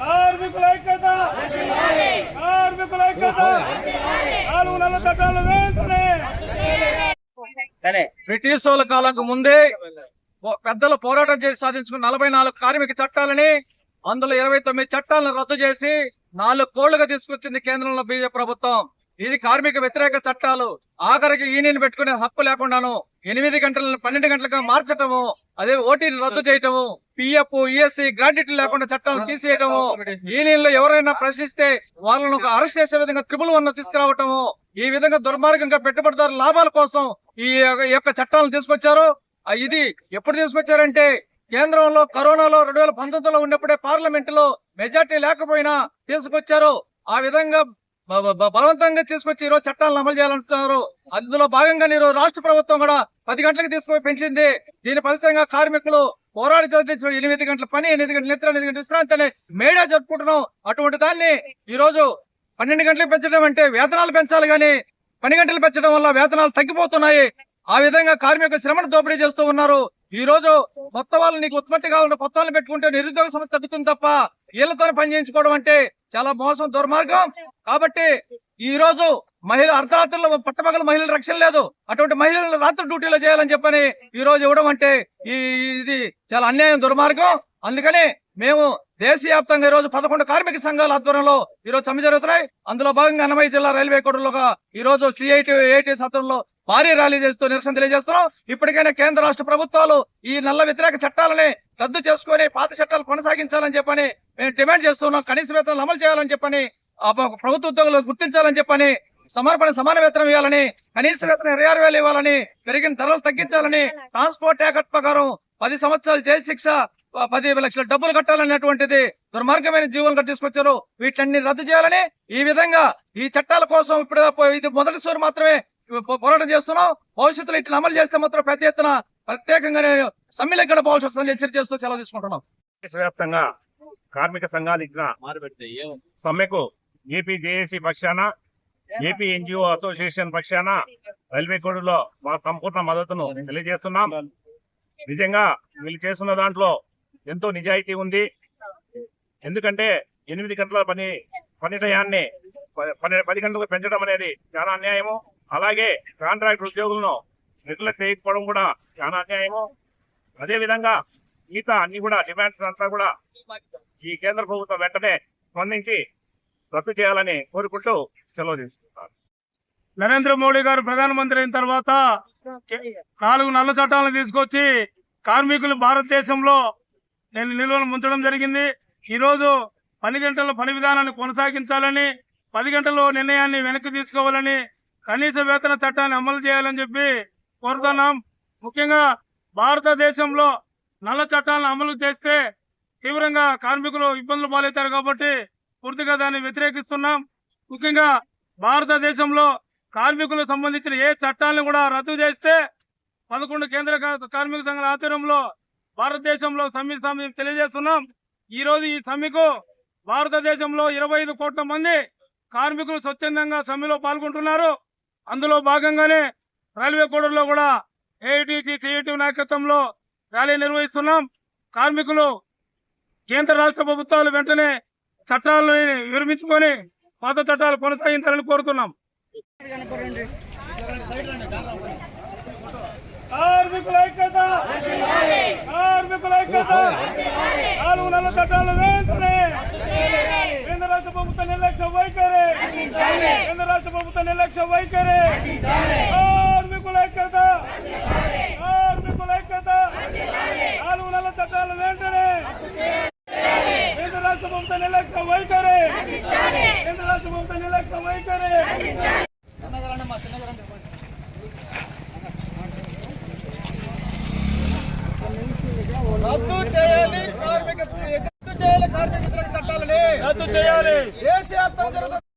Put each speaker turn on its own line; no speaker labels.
కార్మికుల ఐక్యత! కార్మికుల ఐక్యత! నాలుగు నెలల చట్టాలు వెంటనే
బ్రిటిష్ వాళ్ళ కాలంకు ముందే పెద్దలు పోరాటం చేసి సాధించుకున్న నలభై నాలుగు కార్మిక చట్టాలని అందులో ఇరవై తొమ్మిది చట్టాలను రద్దు చేసి నాలుగు కోళ్ళుగా తీసుకొచ్చింది కేంద్రంలో బీజేపీ ప్రభుత్వం. ఇది కార్మిక వ్యతిరేక చట్టాలు. ఆఖరికి యూనియన్ పెట్టుకునే హక్కు లేకుండాను ఎనిమిది గంటలను పన్నెండు గంటలుగా మార్చటము అదే ఓటీని రద్దు చేయటము పిఎఫ్ ఈఎస్సి గ్రాడ్యుటీ లేకుండా చట్టాలు తీసేయటము యూనియన్లో ఎవరైనా ప్రశ్నిస్తే వాళ్ళను అరెస్ట్ చేసే విధంగా ట్రిపుల్ వన్ తీసుకురావటము ఈ విధంగా దుర్మార్గంగా పెట్టుబడిదారు లాభాల కోసం ఈ యొక్క- యొక్క చట్టాలను తీసుకొచ్చారు. ఇది ఎప్పుడు తీసుకొచ్చారంటే కేంద్రంలో కరోనాలో రెండు వేల పంతొమ్మిదిలో ఉన్నప్పుడే పార్లమెంట్లో మెజార్టీ లేకపోయినా తీసుకొచ్చారు. ఆ విధంగా బలవంతంగా తీసుకొచ్చి ఈరోజు చట్టాలను అమలు చేయాలంటున్నారు. అందులో భాగంగా ఈరోజు రాష్ట్ర ప్రభుత్వం కూడా పది గంటలకు తీసుకొని పెంచింది. దీని ఫలితంగా కార్మికులు పోరాడి చదివించిన ఎనిమిది గంటల పని ఎనిమిది గంటల నిద్ర ఎనిమిది గంటల విశ్రాంతి అని మేడా జరుపుకుంటున్నాం. అటువంటి దాన్ని ఈ రోజు పన్నెండు గంటలకు పెంచడం అంటే వేతనాలు పెంచాలి కానీ పని గంటలు పెంచడం వల్ల వేతనాలు తగ్గిపోతున్నాయి. ఆ విధంగా కార్మిక శ్రమను దోపిడీ చేస్తూ ఉన్నారు. ఈ రోజు మొత్తం వాళ్ళు నీకు ఉత్పత్తి కావాలంటే కొత్త వాళ్ళు పెట్టుకుంటే నిరుద్యోగ సమస్య తగ్గుతుంది తప్ప వీళ్ళతోనే పని చేయించుకోవడం అంటే చాలా మోసం దుర్మార్గం. కాబట్టి ఈ రోజు మహిళ అర్ధరాత్రుల్లో పట్టపగల మహిళల రక్షణ లేదు. అటువంటి మహిళలను రాత్రి డ్యూటీలో చేయాలని చెప్పని ఈ రోజు ఇవ్వడం అంటే ఈ ఇది చాలా అన్యాయం దుర్మార్గం. అందుకని మేము దేశవ్యాప్తంగా ఈ రోజు పదకొండు కార్మిక సంఘాల ఆధ్వర్యంలో ఈ రోజు సమ్మె జరుగుతున్నాయి. అందులో భాగంగా అన్నమయ్య జిల్లా రైల్వే కోడలుగా ఈ రోజు సిఐటి ఏఐటి సత్రంలో భారీ ర్యాలీ చేస్తూ నిరసన తెలియజేస్తున్నాం. ఇప్పటికైనా కేంద్ర రాష్ట్ర ప్రభుత్వాలు ఈ నల్ల వ్యతిరేక చట్టాలని రద్దు చేసుకొని పాత చట్టాలు కొనసాగించాలని చెప్పని మేము డిమాండ్ చేస్తున్నాం కనీస వేతనాలు అమలు చేయాలని చెప్పని ఆ ప్రభుత్వ ఉద్యోగులు గుర్తించాలని చెప్పని సమర్పణ సమాన వేతనం ఇవ్వాలని కనీస వేతనం ఇరవై ఆరు వేలు ఇవ్వాలని పెరిగిన ధరలు తగ్గించాలని ట్రాన్స్పోర్ట్ యాక్ట్ ప్రకారం పది సంవత్సరాలు జైలు శిక్ష పది లక్షల డబ్బులు కట్టాలనేటువంటిది దుర్మార్గమైన జీవనం తీసుకొచ్చారు. వీటన్ని రద్దు చేయాలని ఈ విధంగా ఈ చట్టాల కోసం ఇప్పుడు ఇది మొదటి మొదటిసారి మాత్రమే పో- పోరాటం చేస్తున్నాం. భవిష్యత్తులో ఇట్లా అమలు చేస్తే మాత్రం పెద్ద ఎత్తున ప్రత్యేకంగా సమ్మెలకు ఎక్కడ పోవాల్సి వస్తుందని హెచ్చరిక చేస్తూ సెలవు తీసుకుంటున్నాం.
దేశవ్యాప్తంగా కార్మిక సంఘాలు ఇచ్చిన సమ్మెకు ఏపీ జేఏసీ పక్షాన ఏపీ ఎన్జిఓ అసోసియేషన్ పక్షాన రైల్వే కోడ్లో మా సంపూర్ణ మద్దతును తెలియజేస్తున్నాం. నిజంగా వీళ్ళు చేస్తున్న దాంట్లో ఎంతో నిజాయితీ ఉంది. ఎందుకంటే ఎనిమిది గంటల పని పని టయాన్ని ప- పని పది గంటలకు పెంచడం అనేది చాలా అన్యాయము. అలాగే కాంట్రాక్ట్ ఉద్యోగులను నెగ్లెక్ట్ చేయకపోవడం కూడా చాలా అన్యాయము. అదే విధంగా మిగతా అన్ని కూడా డిమాండ్స్ అంతా కూడా ఈ కేంద్ర ప్రభుత్వం వెంటనే స్పందించి రద్దు చేయాలని కోరుకుంటూ సెలవు తీసుకుంటారు.
నరేంద్ర మోడీ గారు ప్రధానమంత్రి అయిన తర్వాత నాలుగు నల్ల చట్టాలను తీసుకొచ్చి కార్మికులు భారతదేశంలో నేను నిల్వలు ముంచడం జరిగింది. ఈరోజు పని గంటల పని విధానాన్ని కొనసాగించాలని పది గంటల నిర్ణయాన్ని వెనక్కి తీసుకోవాలని కనీస వేతన చట్టాన్ని అమలు చేయాలని చెప్పి కోరుతున్నాం. ముఖ్యంగా భారతదేశంలో నల్ల చట్టాలను అమలు చేస్తే తీవ్రంగా కార్మికులు ఇబ్బందులు పాలవుతారు కాబట్టి పూర్తిగా దాన్ని వ్యతిరేకిస్తున్నాం. ముఖ్యంగా భారతదేశంలో కార్మికులకు సంబంధించిన ఏ చట్టాలను కూడా రద్దు చేస్తే పదకొండు కేంద్ర కార్మిక సంఘాల ఆధ్వర్యంలో భారతదేశంలో సమ్మె సమ్మె తెలియజేస్తున్నాం ఈరోజు ఈ సమ్మెకు భారతదేశంలో ఇరవై ఐదు కోట్ల మంది కార్మికులు స్వచ్ఛందంగా సమ్మెలో పాల్గొంటున్నారు. అందులో భాగంగానే రైల్వే కోడర్లో కూడా ఏఐటీసీ సిఐటి నాయకత్వంలో ర్యాలీ నిర్వహిస్తున్నాం. కార్మికులు కేంద్ర రాష్ట్ర ప్రభుత్వాలు వెంటనే చట్టాలను విరమించుకొని పాత చట్టాలు కొనసాగించాలని కోరుతున్నాం. కార్మికుల ఐక్యత! కార్మికుల ఐక్యత! నాలుగు నెలల చట్టాలు వెంటనే కేంద్ర రాష్ట్ర ప్రభుత్వ నిర్లక్ష్య వైఖరి! కేంద్ర రాష్ట్ర ప్రభుత్వ నిర్లక్ష్య వైఖరి కార్మికుల ఐక్యత కార్మికుల ఐక్యత నాలుగు నెలల చట్టాలు వెంటనే కేంద్ర రాష్ట్ర ప్రభుత్వ నిర్లక్ష్య వైఖరి కేంద్ర రాష్ట్ర ప్రభుత్వ నిర్లక్ష్య వైఖరి
రద్దు చేయాలి కార్మిక రద్దు చేయాలి కార్మిక వ్యతిరేక చట్టాలని
రద్దు చేయాలి
దేశవ్యాప్తంగా జరుగుతున్న